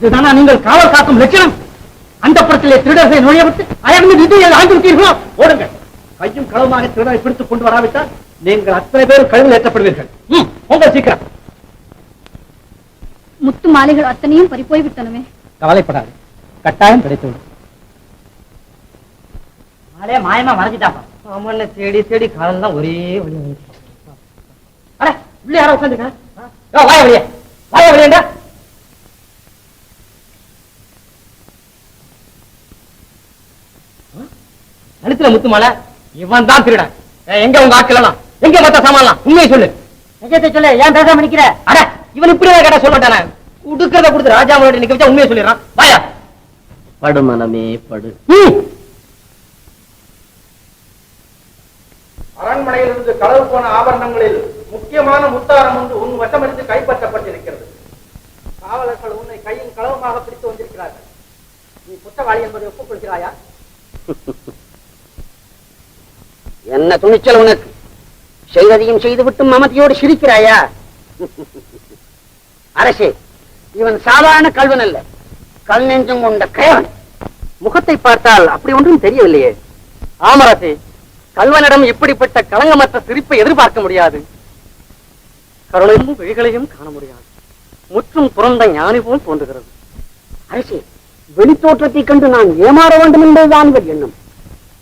இதுதானா நீங்கள் காவல் காக்கும் லட்சணம்? அந்த புறத்திலே திருடர்களை நுழைய விட்டு அயர்ந்து நிதியை ஆண்டு விட்டீர்களோ ஓடுங்கள். கையும் களவுமாக திருடரை பிடித்துக் கொண்டு வராவிட்டால் நீங்கள் அத்தனை பேரும் கழுவில் ஏற்றப்படுவீர்கள். உங்கள் சீக்கிரம். முத்து மாலைகள் அத்தனையும் பறிப்போய் விட்டனவே கவலைப்படாது. கட்டாயம் கிடைத்துவிடும் மாலையே மாயமா மறைஞ்சிட்டாப்பா. ஆமாண்ண தேடி தேடி காலெல்லாம் ஒரே வழி. அட உள்ளே யாரோ உட்காந்துங்க வாய வழியே வாய வழியண்டா கழுத்துல முத்து மாலை இவன் தான் திருடன் எங்க உங்க ஆக்கலாம் எங்க மத்த சாமான்லாம்? உண்மையை சொல்லு. நிஜத்தை சொல்லு? ஏன் பேசாம நிக்கிற? அட இவன் இப்படி கேட்டா சொல்ல மாட்டானே. உடுக்கிறத கொடுத்து ராஜா முன்னாடி நிக்க வச்சா உண்மையை சொல்லிடுறான். வாயா. படு மனமே படு. ம். அரண்மனையிலிருந்து களவு போன ஆபரணங்களில் முக்கியமான முத்தாரம் ஒன்று உன் வசமிருந்து கைப்பற்றப்பட்டிருக்கிறது. காவலர்கள் உன்னை கையின் களவுமாக பிடித்து வந்திருக்கிறார்கள். நீ குற்றவாளி என்பதை ஒப்புக்கொள்கிறாயா? என்ன துணிச்சல் உனக்கு? செய்ததையும் செய்துவிட்டு மமதியோடு சிரிக்கிறாயா? அரசே இவன் சாதாரண கல்வன் அல்ல. கல் நெஞ்சம் கொண்ட கயவன். முகத்தை பார்த்தால் அப்படி ஒன்றும் தெரியவில்லையே. ஆமரசே கல்வனிடம் இப்படிப்பட்ட களங்கமற்ற சிரிப்பை எதிர்பார்க்க முடியாது. கருணையும் விழிகளையும் காண முடியாது. முற்றும் புறந்த ஞானி போல் தோன்றுகிறது. அரசே வெளித்தோற்றத்தைக் கண்டு நான் ஏமாற வேண்டும் என்பதுதான் இவர் எண்ணம்.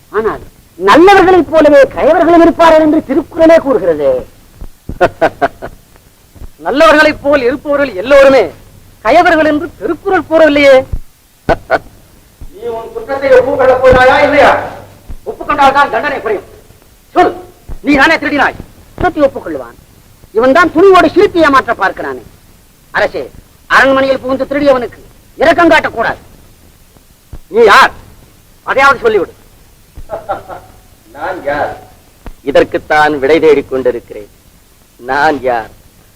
ஆனால் நல்லவர்களைப் போலவே கயவர்களும் இருப்பார்கள் என்று திருக்குறளே கூறுகிறது. நல்லவர்களைப் போல் இருப்பவர்கள் எல்லோருமே கயவர்கள் என்று திருக்குறள் கூறவில்லையே. நீ உன் குற்றத்தை ஒப்புக்கொள்ளப் போகிறாயா இல்லையா? ஒப்புக்கொண்டால் தான் தண்டனை குறையும். சொல் நீ தானே திருடினாய்? குற்றத்தை ஒப்புக்கொள்வான் இவன் தான் துணிவோடு சிரித்து ஏமாற்ற பார்க்கிறானே. அரசே அரண்மனையில் புகுந்து திருடியவனுக்கு இரக்கம் காட்டக்கூடாது. நீ யார்? அதையாவது சொல்லிவிடு. நான் யார்? இதற்குத்தான் விடை தேடிக் கொண்டிருக்கிறேன். நான் யார்?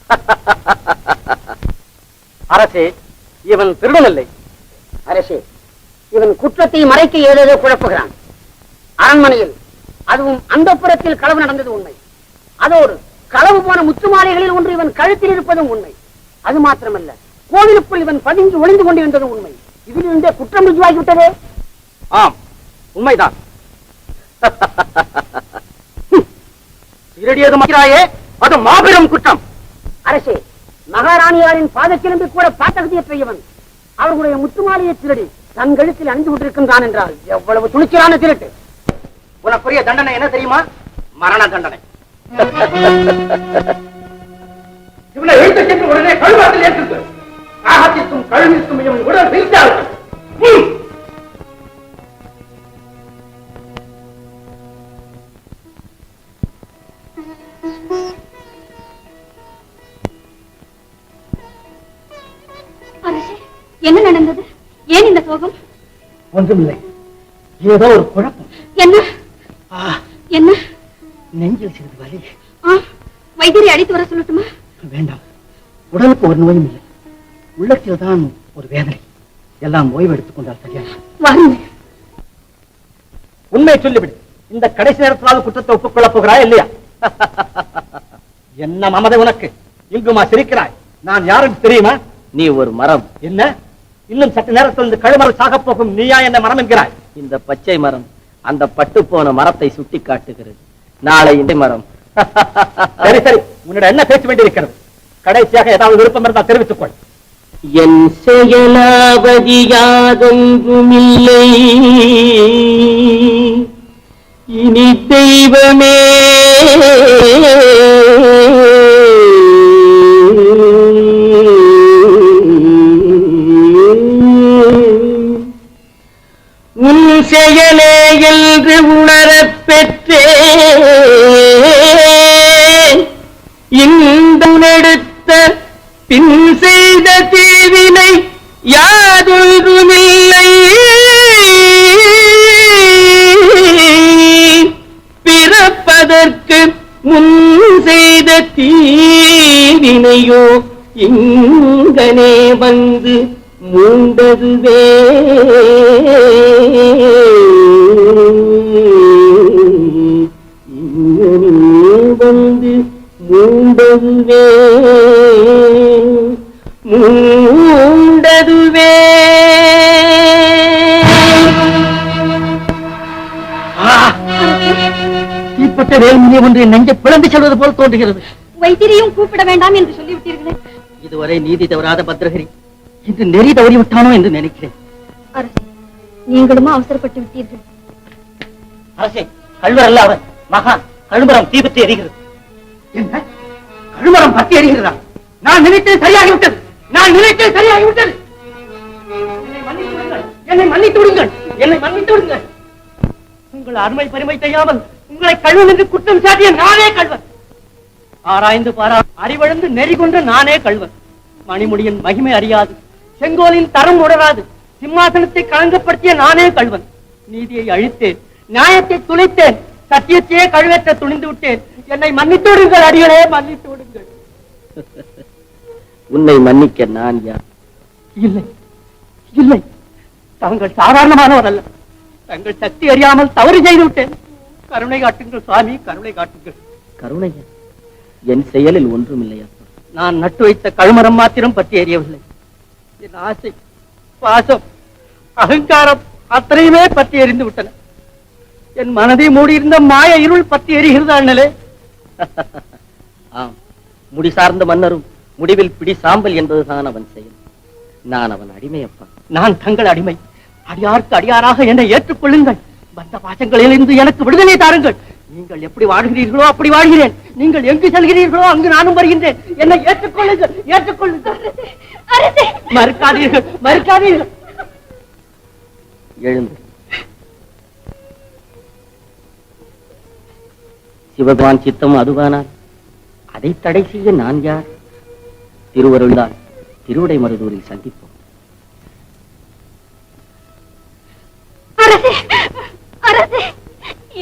அரசே இவன் திருடனில்லை. அரசே இவன் குற்றத்தை மறைக்க ஏதேதோ குழப்புகிறான். அரண்மனையில் அதுவும் அந்த புறத்தில் களவு நடந்தது உண்மை. அதோடு களவு போன முத்துமாலைகளில் ஒன்று இவன் கழுத்தில் இருப்பதும் உண்மை. அது மாத்திரமல்ல கோவிலுக்குள் இவன் பதிஞ்சு ஒளிந்து கொண்டிருந்ததும் உண்மை. இதிலிருந்தே குற்றம் ருஜுவாகிவிட்டதே? ஆம் உண்மைதான். திருடியது மக்கிறாயே அது மாபெரும் குற்றம். அரசே மகாராணியாரின் பாதச்சிலம்பி கூட பாத்தகதியற்ற இவன் அவர்களுடைய முத்துமாலையை திருடி தன் கழுத்தில் அணிந்து கொண்டிருக்கின்றான் என்றால் எவ்வளவு துணிச்சலான திருட்டு. உனக்குரிய தண்டனை என்ன தெரியுமா? மரண தண்டனை. இவனை எழுத்து சென்று உடனே கழுவாத்தில் ஏற்றுக்கு. காகத்திற்கும் கழுவிற்கும் உடல் வீழ்த்தார்கள் என்ன நடந்தது? ஏன் இந்த சோகம்? ஒன்றுமில்லை. ஏதோ ஒரு குழப்பம். என்ன? ஆ, என்ன? நெஞ்சில் சிறிது வலி. ஆ, வைத்தியரை அழைத்து வர சொல்லட்டுமா? வேண்டாம். உடலுக்கு ஒரு நோயும் இல்லை. உள்ளத்தில் தான் ஒரு வேதனை. எல்லாம் ஓய்வு எடுத்துக் கொண்டால் சரியாக வாருங்கள். உண்மையை சொல்லிவிடு. இந்த கடைசி நேரத்திலாவது குற்றத்தை ஒப்புக்கொள்ளப் போகிறாய் இல்லையா? என்ன மமதை உனக்கு? இங்குமா சிரிக்கிறாய்? நான் யாருக்கு தெரியுமா? நீ ஒரு மரம். என்ன? இன்னும் சற்று நேரத்தில் இந்த கழுமரம் போகும். நீயா என்ன மரம் என்கிறாய்? இந்த பச்சை மரம் அந்த பட்டு போன மரத்தை சுட்டி காட்டுகிறது. நாளை இந்த மரம். சரி சரி. உன்னிடம் என்ன பேச வேண்டியிருக்கிறது? கடைசியாக ஏதாவது விருப்பம் இருந்தால் தெரிவித்துக் கொள். என் செயலாவதி யாதொன்றுமில்லை. இனி தெய்வமே. செயலே என்று உணரப் பெற்றே என் நெஞ்சை பிளந்து செல்வது போல் தோன்றுகிறது. வைத்தியரையும் கூப்பிட வேண்டாம் என்று சொல்லிவிட்டீர்களே. இதுவரை நீதி தவறாத பத்ரகிரி இன்று நெறி தவறி விட்டானோ என்று நினைக்கிறேன். அரசே நீங்களுமா அவசரப்பட்டு விட்டீர்கள். அரசே கல்வர் அல்ல அவன். மகான் கழுமரம் தீபத்தை எரிகிறது. என்ன? கழுமரம் பத்தி எரிகிறதா? நான் நினைத்தது சரியாகிவிட்டது. நான் நினைத்தது சரியாகிவிட்டது. என்னை மன்னித்து விடுங்கள். என்னை மன்னித்து விடுங்கள். உங்கள் அருமை பெருமை செய்யாமல் உங்களை கழுவன் என்று குற்றம் சாட்டிய நானே கழுவன். ஆராய்ந்து பாரா அறிவழந்து நெறி கொண்ட நானே கழுவன். மணிமுடியின் மகிமை அறியாது செங்கோலின் தரம் உணராது சிம்மாசனத்தை களங்கப்படுத்திய நானே கழுவன். நீதியை அழித்தேன் நியாயத்தை துளைத்தேன் சத்தியத்தையே கழுவேற்ற துணிந்து விட்டேன். என்னை மன்னித்து விடுங்கள் அடிகளே மன்னித்து விடுங்கள் உன்னை மன்னிக்க நான் யார்? இல்லை இல்லை. தாங்கள் சாதாரணமானவர் அல்ல. தங்கள் சக்தி அறியாமல் தவறு செய்து விட்டேன். கருணை காட்டுங்கள் சுவாமி கருணை காட்டுங்கள். கருணையா என் செயலில் ஒன்றுமில்லையா? நான் நட்டு வைத்த கழுமரம் மாத்திரம் பற்றி எறியவில்லை என் ஆசை பாசம் அகங்காரம் அத்தனையுமே பற்றி எரிந்து விட்டன என் மனதை மூடியிருந்த மாய இருள் பற்றி எரிகிறது அண்ணலே ஆம் முடி சார்ந்த மன்னரும் முடிவில் பிடி சாம்பல் என்பதுதான் அவன் செயல். நான் அவன் அடிமை அப்பா நான் தங்கள் அடிமை. அடியார்க்கு அடியாராக என்னை ஏற்றுக்கொள்ளுங்கள். பந்த பாசங்களிலிருந்து எனக்கு விடுதலை தாருங்கள். நீங்கள் எப்படி வாழ்கிறீர்களோ அப்படி வாழ்கிறேன். நீங்கள் எங்கு செல்கிறீர்களோ அங்கு நானும் வருகின்றேன். என்னை ஏற்றுக்கொள்ளுங்கள் ஏற்றுக்கொள்ளுங்கள். மறுக்காதீர்கள் மறுக்காதீர்கள். எழுந்து. சிவபெருமான் சித்தம் அதுவானால் அதை தடை செய்ய நான் யார்? திருவருள்தான் திருவிடை மருதூரில் சந்திப்போம். அரசே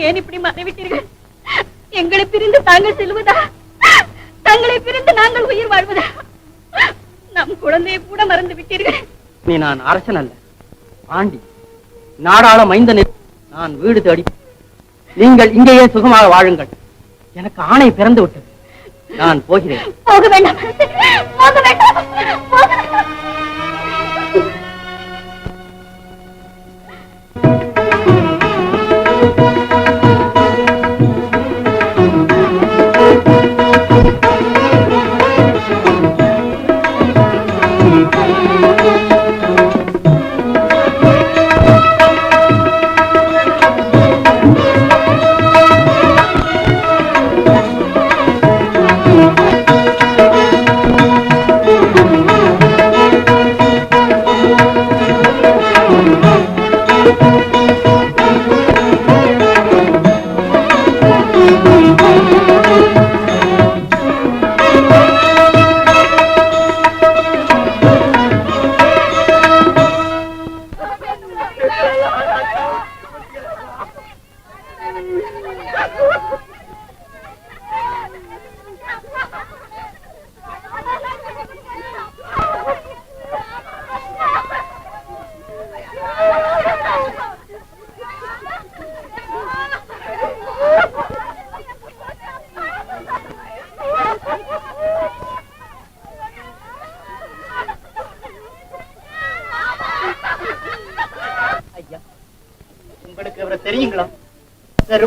ஏன் இப்படி மறைவிட்டீர்கள்? எங்களை பிரிந்து தாங்கள் செல்வதா? தங்களை பிரிந்து நாங்கள் உயிர் வாழ்வதா? நம் குழந்தையை கூட மறந்து விட்டீர்கள். நீ நான் அரசன் அல்ல. ஆண்டி நாடாள மைந்தனே நான் வீடு தேடி நீங்கள் இங்கேயே சுகமாக வாழுங்கள். எனக்கு ஆணை பிறந்து விட்டது. நான் போகிறேன். போக வேண்டாம் போக வேண்டாம். போக வேண்டாம்.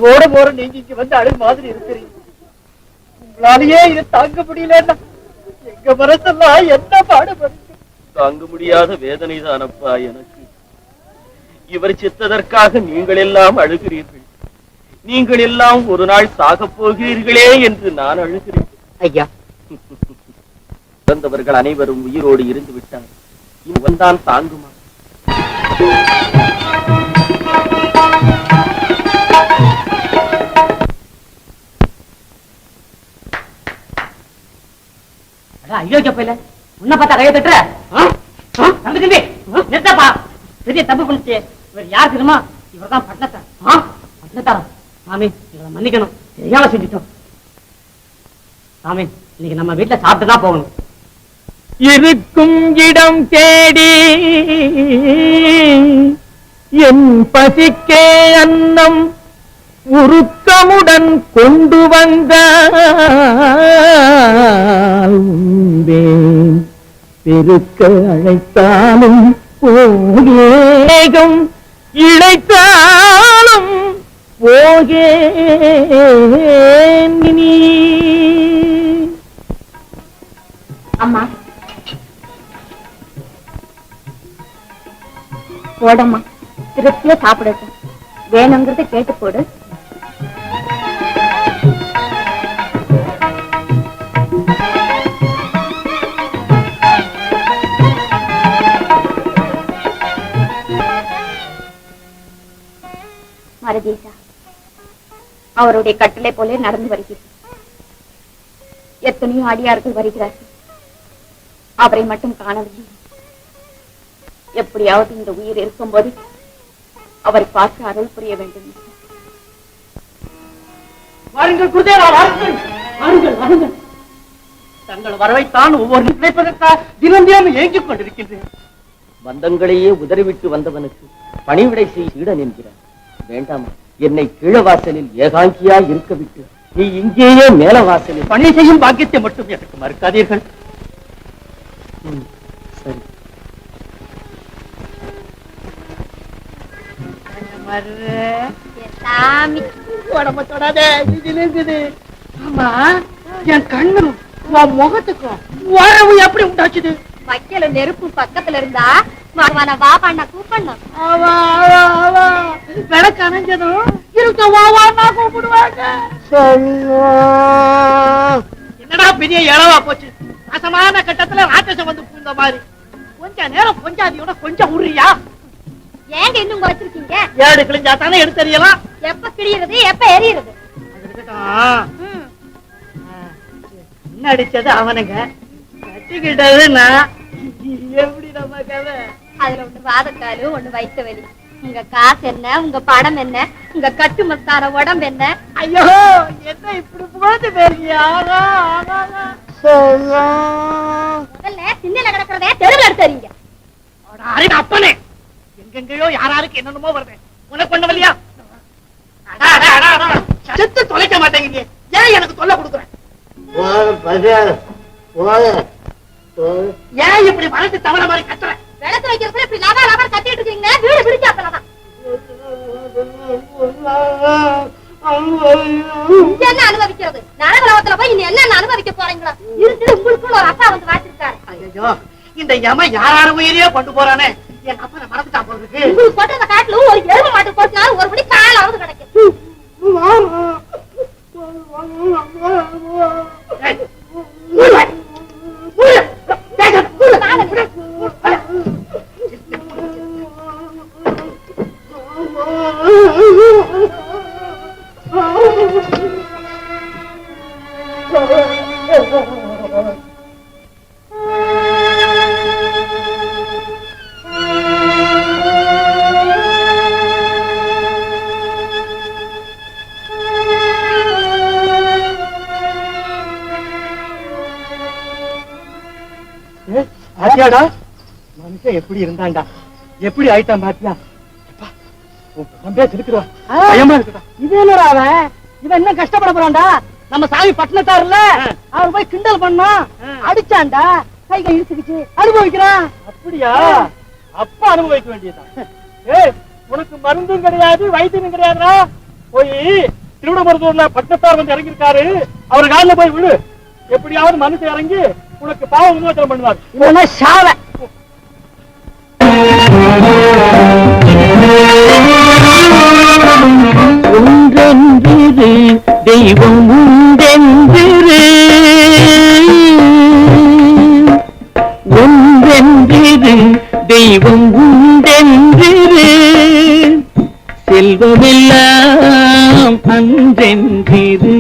தெருவோட போற நீங்க இங்க வந்து அழகு மாதிரி இருக்கிறீங்க. உங்களாலேயே இது தாங்க முடியலன்னா எங்க மனசெல்லாம் என்ன பாடுபடுது தாங்க முடியாத வேதனை தானப்பா எனக்கு. இவர் சித்ததற்காக நீங்கள் எல்லாம் அழுகிறீர்கள். நீங்கள் எல்லாம் ஒரு நாள் சாகப் போகிறீர்களே என்று நான் அழுகிறேன். ஐயா. பிறந்தவர்கள் அனைவரும் உயிரோடு இருந்து விட்டார் இவன் தான் தாங்குமா? அயோக்கிய போயில. உன்ன பார்த்தா கையை தட்டுற? ஆ? ஆ? தம்பி தம்பி ஆ? நிறுத்தப்பா. பெரிய தப்பு பண்ணிச்சு. இவர் யார் தெரியுமா? இவர் தான் பட்டணத்தார். ஆ? பட்டணத்தாரா? சாமி இவரை மன்னிக்கணும். தெரியாம செஞ்சுட்டோம். சாமி இன்னைக்கு நம்ம வீட்டுல சாப்பிட்டு தான் போகணும். இருக்கும் இடம் தேடி என் பசிக்கே அன்னம் உருக்கமுடன் கொண்டு வந்த பெருக்க அழைத்தாலும் போகேகம் இழைத்தாலும் போகேன் நீ அம்மா. போடம்மா. திருப்தியா சாப்பிடட்டும். வேணுங்கிறத கேட்டு போடு. அவருடைய கட்டளை போலே நடந்து வருகிறது எத்தனையோ அடியார்கள் வருகிறார்கள். அவரை மட்டும் காணவில்லை. எப்படியாவது இந்த உயிர் இருக்கும்போது அவரை பார்த்து அருள் புரிய வேண்டும். வாருங்கள் குருதேவா வாருங்கள். வாருங்கள் வாருங்கள். தங்கள் வரவைத்தான் ஒவ்வொரு நினைப்பதற்காக தினம் தினம் ஏங்கிக் கொண்டிருக்கின்றேன். பந்தங்களையே உதறிவிட்டு வந்தவனுக்கு பணிவிடை செய் சீடன் என்கிறார். வேண்டாமா? என்னை கீழவாசலில் ஏகாங்கியா இருக்க விட்டு நீ இங்கேயே மேல வாசலில் பணி செய்யும் பாக்கியத்தை மட்டும் எனக்கு மறுக்காதீர்கள். சரி. உடம்ப தொடாதே. ஆமா என் கண்ணு உன் முகத்துக்கும் உறவு எப்படி உண்டாச்சுது? வைக்கல நெருப்பு பக்கத்துல இருந்தா கூப்பிடணும். அவா அவா அவா விளக்கு அணைஞ்சதும் இருக்க கூப்பிடுவாங்க. என்னடா பெரிய இளவா போச்சு? அசமான கட்டத்துல ராட்சசம் வந்து பூந்த மாதிரி. கொஞ்ச நேரம் கொஞ்சாதியோட கொஞ்சம் உரியா ஏங்க இன்னும் வச்சிருக்கீங்க? ஏடு கிழிஞ்சா தானே எடுத்தறியலாம். எப்ப கிழியறது எப்ப. ம். என்ன அடிச்சது அவனுங்க. கட்டிக்கிட்டது நான் எப்படி நம்ம கதை? அதுல ஒண்ணு வாதக்காலு ஒண்ணு வயிற்று வலி உங்க காசு என்ன? உங்க படம் என்ன? உங்க கட்டு மஸ்தான உடம்பு என்ன? ஐயோ என்ன இப்படி புகழ்ந்து ஆகா முதல்ல சின்னல கிடக்கிறதே தெருவில் எடுத்துறீங்க அறிவு அப்பனே. எங்கெங்கயோ யாராருக்கு என்னென்னமோ வருது. உனக்கு ஒண்ணு இல்லையா அடா, அடா, அடா, அடா. செத்து தொலைக்க மாட்டேங்கிறீங்க. ஏன் எனக்கு தொல்லை கொடுக்குறேன் ஏன் இப்படி மனசு தவற மாதிரி கத்துற? விளக்கு வைக்கிறதுல இப்படி லவா லவா கட்டிட்டு இருக்கீங்க வீடு என்ன அனுபவிக்கிறது? நரகலோகத்துல போய் இனி என்ன அனுபவிக்க போறீங்களோ? இருந்து உங்களுக்குள்ள ஒரு அப்பா வந்து வாச்சிருக்காரு ஐயோ இந்த யம யாராரு உயிரையே கொண்டு போறானே? என் அப்பனை மறந்துட்டான் போல இருக்கு? உங்களுக்கு போட்டு அந்த காட்டுல ஒரு எருமை மாட்டு போட்டுனாலும் ஒரு படி காலாவது கிடைக்கும் பாத்தியாடா? மனுஷன் எப்படி இருந்தான்டா? எப்படி ஆயிட்டான் பாத்தியா? அப்பா, உன் தம்பியா இருக்கிறா பயமா இருக்குடா. இது என்னடா அவன்? இவன் என்ன கஷ்டப்பட போறான்டா? நம்ம சாமி பட்டணத்தாருல அவர் போய் கிண்டல் பண்ணான். அடிச்சான்டா. கை கை இழுத்துக்கிச்சு அனுபவிக்கிறான். அப்படியா? அப்ப அனுபவிக்க வேண்டியதுதான். ஏய் உனக்கு மருந்தும் கிடையாது வைத்தியம் கிடையாதுடா. போய் திருவிடமருதூர்ல பட்டத்தார் வந்து இறங்கியிருக்காரு. அவர் காலில் போய் விழு. எப்படியாவது மனசு இறங்கி உனக்கு பாவ விமோசனம் பண்ணுவார். இவனா சாவ. ஒன்றென்றிரு தெய்வம் உண்டென்றிரு ஒன்றென்றிரு தெய்வம் உண்டென்றிரு செல்வமெல்லாம் அன்றென்றிரு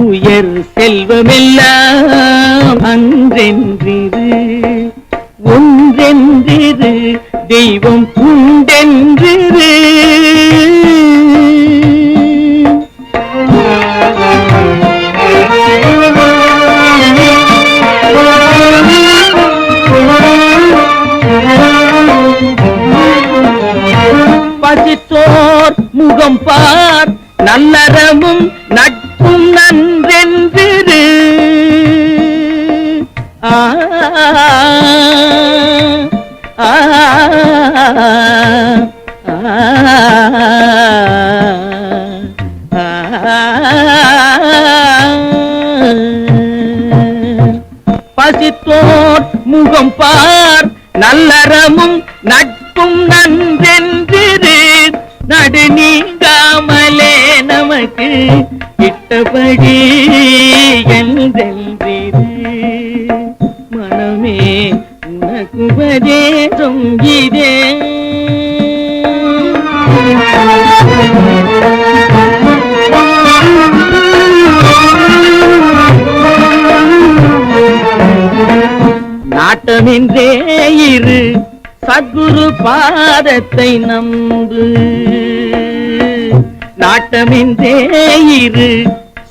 உயர் செல்வமெல்லாம் அன்றென்றிரு ஒன்றென்றிரு தெய்வம் உண்டென்றிரு பசித்தோர் முகம் பார் நல்லறமும் பசித்தோர் முகம் பார் நல்லறமும் நட்பும் நன்றென்றிரு. நடுநீங்காமலே நமக்கு இட்டபடி நாட்டமின்றே இரு சத்குரு பாதத்தை நம்பு. நாட்டமின்றே இரு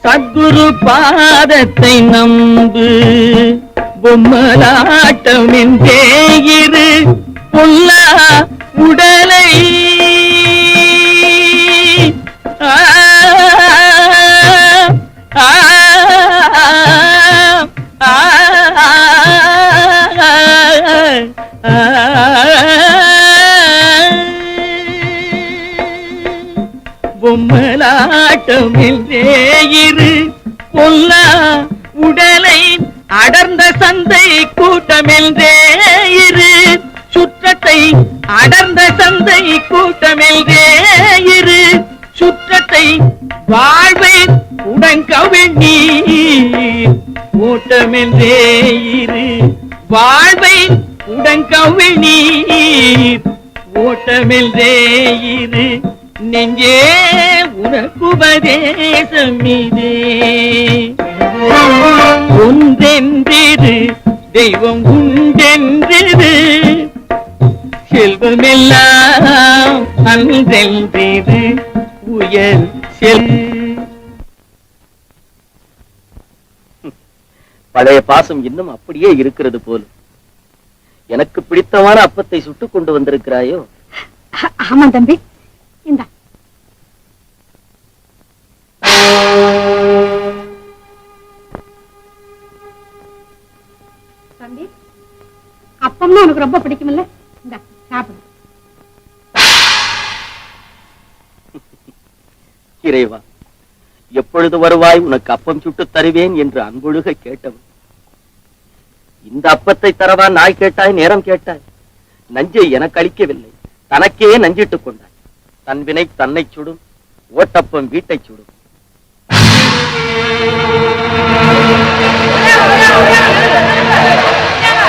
சத்குரு பாதத்தை நம்பு. பொம்மலாட்டமின்றே இரு பொல்லா உடலை. பொம்மலாட்டம் என்றே இரு. பொல்லா உடலை அடர்ந்த சந்தை கூட்டம் இரு. சுற்றத்தை அடர்ந்த சந்தை கூட்டம் இரு. சுற்றத்தை வாழ்வை உடன்கவிழ் ஓட்டமென்றே இரு. வாழ்வை உடன்கவிழ் நீர். ஓட்டமென்றே இரு. நெஞ்சே உனக்குபதேசம் இதே ஒன்றென்றிரு தெய்வம் உண்டென்றிரு செல்வமெல்லாம் அன்றென்றிரு உயர் செல். பழைய பாசம் இன்னும் அப்படியே இருக்கிறது போல. எனக்கு பிடித்தமான அப்பத்தை சுட்டுக் கொண்டு வந்திருக்கிறாயோ? ஆமா தம்பி. இந்த. தம்பி அப்பம்னா உனக்கு ரொம்ப பிடிக்கும்ல? இந்த சாப்பிடு. இறைவா எப்பொழுது வருவாய் உனக்கு அப்பம் சுட்டு தருவேன் என்று அன்பொழுக கேட்டவன். இந்த அப்பத்தை தரவா நாய் கேட்டாய் நேரம் கேட்டாய். நஞ்சை எனக்கு அளிக்கவில்லை. தனக்கே நஞ்சிட்டுக் கொண்டாய். தன்வினை தன்னை சுடும் ஓட்டப்பம் வீட்டை சுடும். என்ன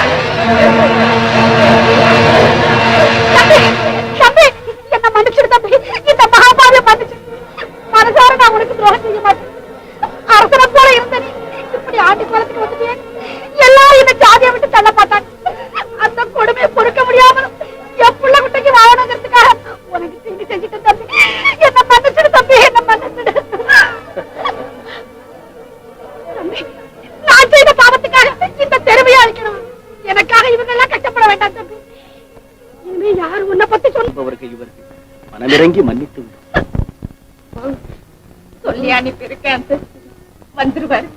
இந்த நான் உனக்கு செய்ய இப்படி இந்த ஜாதியை விட்டு தள்ள அந்த கொடுமையை பொறுக்க முடியாம என் புள்ள குட்டைக்கு வாழணுங்கிறதுக்காக செஞ்சுட்டு தம்பி. என்ன மன்னிச்சிடு தம்பி என்ன மன்னிச்சிடு. தம்பி நான் செய்த பாவத்துக்காக இந்த தெருவையை அழிக்கணும். எனக்காக இவங்க எல்லாம் கஷ்டப்பட வேண்டாம் தம்பி. இனிமே யார் உன்னை பத்தி சொல்ல என்பவர்கள் இவர்கள் மனமிறங்கி மன்னித்து. சொல்லி அனுப்பியிருக்கேன் வந்துருவாரு.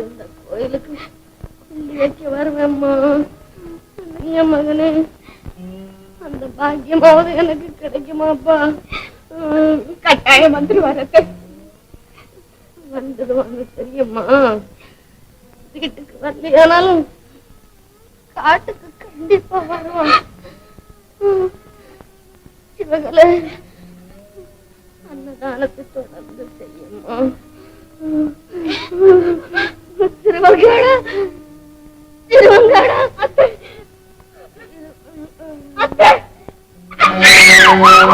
இந்த கோயிலுக்கு வைக்க வருவேம்மா. என் மகனே. அந்த பாக்கியமாவது எனக்கு கிடைக்குமாப்பா? கட்டாயம் வந்துரு வரத்த வந்து தெரியுமா? வீட்டுக்கு வரலையானாலும் காட்டுக்கு கண்டிப்பா வருவான். இவங்களை அன்னதானத்தை தொடர்ந்து செய்யுமா? திருவங்காடா திருவங்காடா அத்தை. அத்தை. i